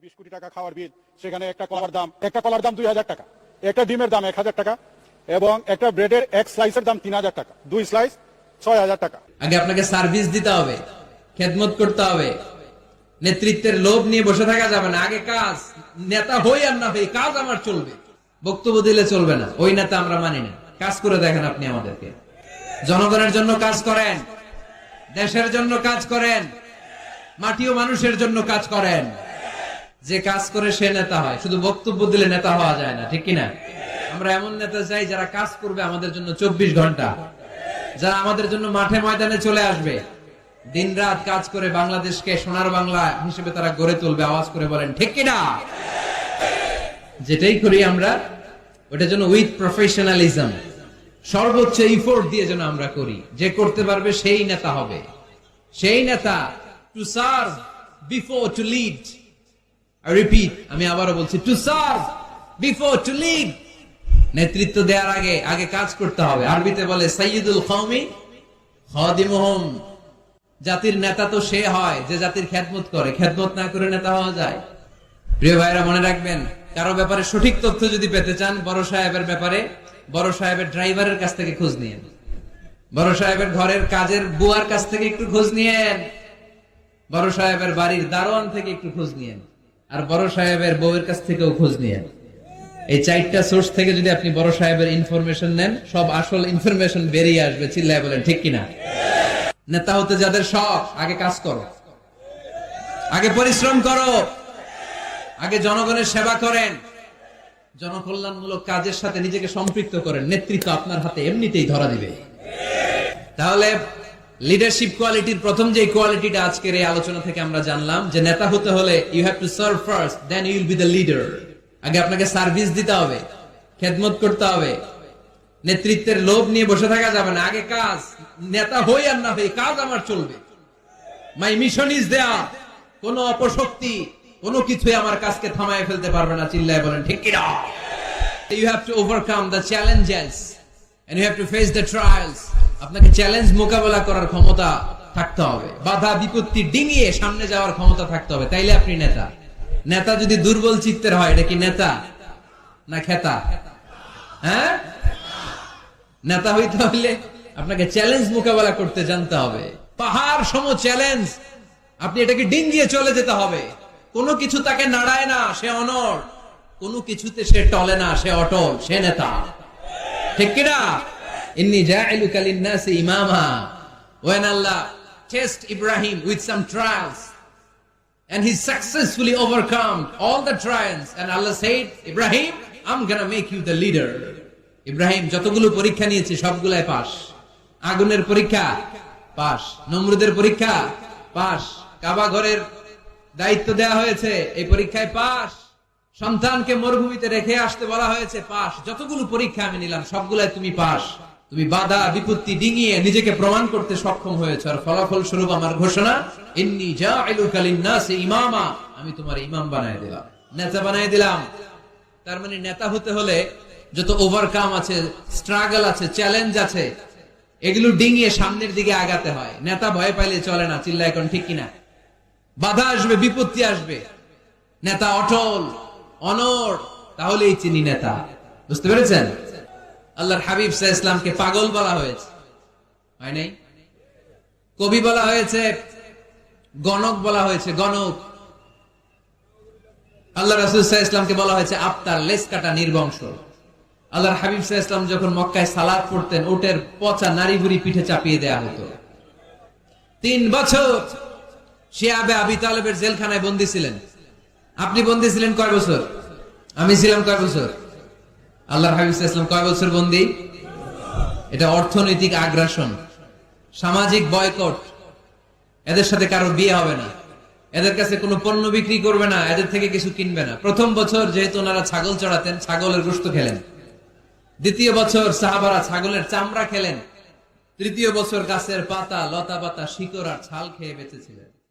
বিশ কোটি টাকা খাওয়ার বিল সেখানে একটা কলার দাম, একটা কলার দাম দুই হাজার টাকা, একটা ডিমের দাম এক হাজার টাকা, এবং একটা ব্রেডের এক স্লাইসের দাম তিন হাজার টাকা, দুই স্লাইস ছয় হাজার টাকা। আগে আপনাকে সার্ভিস দিতে হবে, খেদমত করতে হবে, নেতৃত্বের লোভ নিয়ে বসে থাকা যাবে না, আগে কাজ, নেতা হই আর না হই, কাজ আমার চলবে, বক্তব্য দিলে চলবে না, ওই নেতা আমরা মানি না, কাজ করে দেখেন আপনি আমাদেরকে। জনগণের জন্য কাজ করেন, দেশের জন্য কাজ করেন, মাটি ও মানুষের জন্য কাজ করেন। যে কাজ করে সে নেতা হয়, শুধু বক্তব্য দিলে নেতা হওয়া যায় না, ঠিক কিনা? আমরা এমন নেতা চাই যারা কাজ করবে আমাদের জন্য চব্বিশ ঘণ্টা, যারা আমাদের জন্য মাঠে ময়দানে চলে আসবে। দিন রাত কাজ করে বাংলাদেশকে সোনার বাংলা হিসেবে তারা গড়ে তুলবে, আওয়াজ করে বলেন, ঠিক কিনা? যেটাই করি আমরা, ওটা যেন উইথ প্রফেশনালিজম সর্বোচ্চ ইফোর্ট দিয়ে যেন আমরা করি। যে করতে পারবে সেই নেতা হবে। সেই নেতা to serve before to lead repeat আমি আবারও বলছি to serve before to lead নেতৃত্ব দেওয়ার আগে আগে কাজ করতে হবে। আরবিতে বলে সাইয়দুল কওমি খাদিমুহুম। জাতির নেতা তো সে হয়, যে জাতির খেদমত করে। খেদমত না করে নেতা হওয়া যায়। প্রিয় ভাইরা, মনে রাখবেন, কারও ব্যাপারে সঠিক তথ্য যদি পেতে চান, বড় সাহেবের ব্যাপারে, বড় সাহেবের ড্রাইভারের কাছ থেকে খোঁজ নিয়েন। বড় সাহেবের ঘরের কাজের বুয়ার কাছ থেকে একটু খোঁজ নিয়েন। বড় সাহেবের বাড়ির দারোয়ান থেকে একটু খোঁজ নিয়েন। আর বড় সাহেবের বউয়ের কাছ থেকেও খোঁজ নিয়েন এই চারটা সোর্স থেকে যদি আপনি বড় সাহেবের ইনফরমেশন নেন, সব আসল ইনফরমেশন বেরিয়ে আসবে, চিল্লায় বলেন, ঠিক কিনা? নেতা হতে যাদের শখ, আগে কাজ করো। আগে পরিশ্রম করো। আগে জনগণের সেবা করেন। জনকল্যাণমূলক কাজের সাথে নিজেকে সম্পৃক্ত করেন। নেতৃত্ব আপনার হাতে এমনিতেই ধরা দিবে। তাহলে লিডারশিপ কোয়ালিটির প্রথম যে কোয়ালিটিটা আজকের এই আলোচনা থেকে আমরা জানলাম, যে নেতা হতে হলে you have to serve first then you'll be the leader আগে আপনাকে সার্ভিস দিতে হবে, খেদমত করতে হবে। নেতৃত্বের লোভ নিয়ে বসে থাকা যাবে না। আগে কাজ, নেতা হই আর না হই, কাজ আমার চলবে। মাই মিশন ইজ দেয়া কোন অপশক্তি, কোন কিছুই আমার কাজকে থামায় ফেলতে পারবে না, চিল্লায় বলেন, ঠিক কিনা you have to overcome the challenges and you have to face the trials আপনাকে চ্যালেঞ্জ মোকাবেলা করার ক্ষমতা থাকতে হবে। বাধা, বিপত্তি ডিঙিয়ে সামনে যাওয়ার ক্ষমতা থাকতে হবে। তাইলে আপনি নেতা। নেতা যদি দুর্বল চিত্তের হয়, এটা কি নেতা না খেতা? হ্যাঁ? নেতা হইতে হলে আপনাকে চ্যালেঞ্জ মোকাবেলা করতে জানতে হবে। পাহাড় সম চ্যালেঞ্জ আপনি এটাকে ডিঙ্গিয়ে চলে যেতে হবে। কোনো কিছু তাকে নাড়ায় না, সে অনর কোনো কিছুতে সে টলে না, সে অটল, সে নেতা। ঠিক কিনা? যতগুলো পরীক্ষা নিয়েছে, সবগুলাই পাস। আগুনের পরীক্ষা, পাস। নমরুদের পরীক্ষা, পাস। কাবা ঘরের দায়িত্ব দেয়া হয়েছে, এই পরীক্ষায় পাস। সন্তানকে মরুভূমিতে রেখে আসতে বলা হয়েছে, পাস। যতগুলো পরীক্ষা আমি নিলাম, সবগুলাই তুমি পাস। তুমি বাধা, বিপত্তি ডিঙিয়ে নিজেকে প্রমাণ করতে সক্ষম হয়েছে। আর ফলাফল স্বরূপ আমার ঘোষণা, ইন্নি ইমামা। আমি তোমার ইমাম বানায় দিলাম। নেতা বানায় দিলাম। তার মানে নেতা হতে হলে যত ওভারকাম আছে স্ট্রাগল আছে চ্যালেঞ্জ আছে, এগুলো ডিঙিয়ে সামনের দিকে আগাতে হয়। নেতা ভয় পাইলে চলে না চিল্লা এখন ঠিক কিনা? বাধা আসবে, বিপত্তি আসবে। নেতা অটল অনর তাহলেই চিনি নেতা। বুঝতে পেরেছেন? আল্লাহর হাবিব সাহ ইসলামকে পাগল বলা হয়েছে। হয় নাই? কবি বলা হয়েছে, গণক বলা হয়েছে, গণক। আল্লাহ রাসুল সাহ ইসলামকে বলা হয়েছে, আফতার লেস কাটা নির্বংশ। আল্লাহর হাবিব সাহ ইসলাম যখন মক্কায় সালাদ পড়তেন ওটের পচা নারী বুড়ি পিঠে চাপিয়ে দেয়া হতো। তিন বছর সে আবে আবি তালেবের জেলখানায় বন্দী ছিলেন। আপনি বন্দী ছিলেন কয় বছর? আমি ছিলাম কয় বছর? আল্লাহর হাবিব ইসলাম কয় বছর বন্দী? এটা অর্থনৈতিক আগ্রাসন, সামাজিক বয়কট। এদের সাথে কারও বিয়ে হবে না। এদের কাছে কোনো পণ্য বিক্রি করবে না, এদের থেকে কিছু কিনবে না। প্রথম বছর যেহেতু ওনারা ছাগল চড়াতেন, ছাগলের গোস্ত খেলেন। দ্বিতীয় বছর সাহাবারা ছাগলের চামড়া খেলেন। তৃতীয় বছর গাছের পাতা লতা পাতা শিকড় আর ছাল খেয়ে বেঁচেছিলেন।